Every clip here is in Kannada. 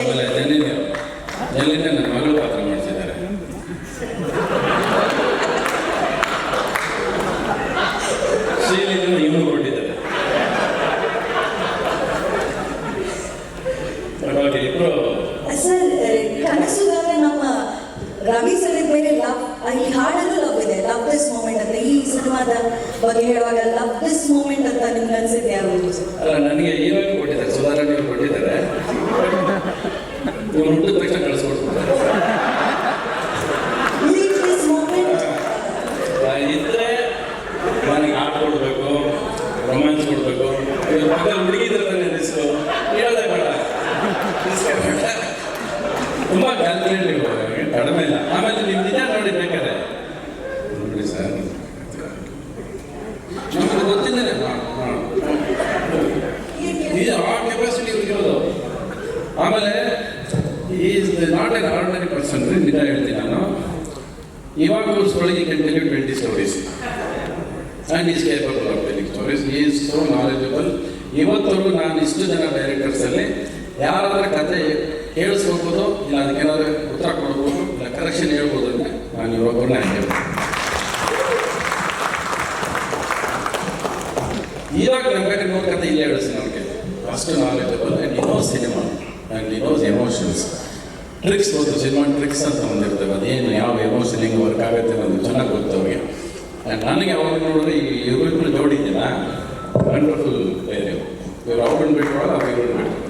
ಆಮೇಲೆ ಜನಿನ ಜನಿನ ನನ್ನ ಮಗಳು ಪಾತ್ರ ಮಾಡಿಸಿದ್ದಾರೆ. ಶ್ರೀಲಿಂಗನ ಇವನು ಕೊಟ್ಟಿದ್ದಾರೆ ಹಾಗಾಗಿ ಇಬ್ಬರು ಸರ್ ಕನಸುಗಾರ ನಮ್ಮ ರವಿ ಸರ್ ಮೇಲೆ ಲವ್ ಈ ಹಾಡಲ್ಲೂ ಲವ್ ಇದೆ. ಲವ್ ದಿಸ್ ಮೂಮೆಂಟ್ ಅಂತ. ಈ ಸಿನಿಮಾದ ಬಗ್ಗೆ ಹೇಳುವಾಗ ಲವ್ ದಿಸ್ ಮೂಮೆಂಟ್ ಅಂತ ನಿಮ್ಗೆ ಅನ್ಸಿದೆ ಯಾರು? ಅಲ್ಲ ನನಗೆ ಹೀರೋಯಿನ್ ಕೊಟ್ಟಿದ್ದಾರೆ. ಸುಧಾರಣೆ ಕೊಟ್ಟಿದ್ದಾರೆ. ಪಕ್ಕದಲ್ಲಿ ಹುಡುಗಿ ಇದ್ರೆ ಹೆಸರು ಹೇಳದೆ ಬೇಡ. ತುಂಬ ಕ್ಯಾಲ್ಕುಲೇಟಿವ್ ಕಡಿಮೆ ಇಲ್ಲ. ಆಮೇಲೆ ನೀವು ನಿಜ ನೋಡಿ ಬೇಕಾದ್ರೆ. ನೋಡಿ ಸರ್. ನಮಗೆ ಗೊತ್ತಿದ್ದೇನೆ ಇದು ಆ ಕೆಪಾಸಿಟಿ ಇರೋದು. ಆಮೇಲೆ is not an ordinary person ನಿಜ ಹೇಳ್ತೀನಿ ನಾನು. ಇವಾಗ ಸೊಳಗೆ continue twenty stories and is capable of telling stories is so knowledgeable ಇವತ್ತವರೆಗೂ ನಾನು ಇಷ್ಟು ಜನ ಡೈರೆಕ್ಟರ್ಸಲ್ಲಿ ಯಾರಾದ್ರೂ ಕತೆ ಕೇಳಿಸ್ಕೋಬೋದು ಇಲ್ಲ ಅದಕ್ಕೇನಾದ್ರೂ ಉತ್ತರ ಕೊಡ್ಬೋದು ಇಲ್ಲ ಕರೆಕ್ಷನ್ ಹೇಳ್ಬೋದು ಅಂತ ನಾನು ಇವರೊಬ್ಬರನ್ನ ಹೇಳ್ಬೋದು ಇವಾಗ ಬೇಕಾದ್ರೆ ನೂರು ಕತೆ ಇಲ್ಲೇ ಹೇಳಿಸಿ ಅವ್ರಿಗೆ. ಅಷ್ಟು knowledgeable and knows cinema and knows emotions tricks ಒಂದು ಸಿನಿಮಾ ಟ್ರಿಕ್ಸ್ ಅಂತ ಒಂದಿರ್ತವೆ ಅದೇನು ಯಾವ ಎಮೋಷನ್ ಹೆಂಗೆ ವರ್ಕ್ ಆಗುತ್ತೆ ಅನ್ನೋದು ಚೆನ್ನಾಗಿ ಗೊತ್ತು ಅವ್ರಿಗೆ. ಆ್ಯಂಡ್ ನನಗೆ ಅವಾಗ ನೋಡಿದ್ರೆ ಈ ಇವ್ರಿಬ್ರು ಜೋಡಿದ್ದೀನ ವಂಡರ್ಫುಲ್ ಇವ್ರು ಅವ್ರನ್ನ ಬಿಟ್ಟವಾಗ ಅವ್ರು ಇವ್ರನ್ನ ಬಿಟ್ಟು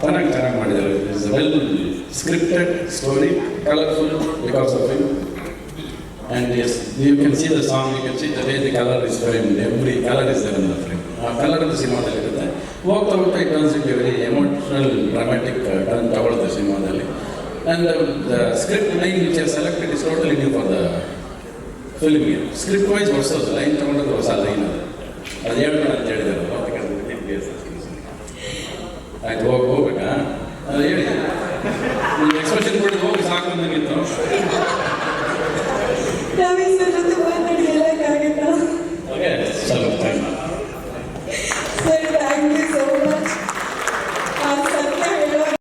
ಚೆನ್ನಾಗಿ ಚೆನ್ನಾಗಿ ಮಾಡಿದ್ದಾರೆ is well scripted story colourful because of him And yes, you can see the song, you can see the way the color is framed, every color is there in the frame. ಆ ಕಲರ್ ಅಂತ ಸಿನಿಮಾದಲ್ಲಿ ಇರುತ್ತೆ ಹೋಗ್ತಾ ಹೋಗ್ತಾ it turns it very emotional dramatic turn ತಗೊಳುತ್ತೆ ಸಿನಿಮಾದಲ್ಲಿ and the script line which are selected is totally new for the film script wise ಹೊಸದು ಲೈನ್ ತಗೊಂಡದ್ದು ಹೊಸ ಲೈನ್ ಅದು ಅದು ಹೇಳ್ಬೇಡ ಅಂತ ಹೇಳಿದ್ದಾರೆ I talk over, huh? No, yeah. The expression for the book is not going to get done. Okay, so, thank you.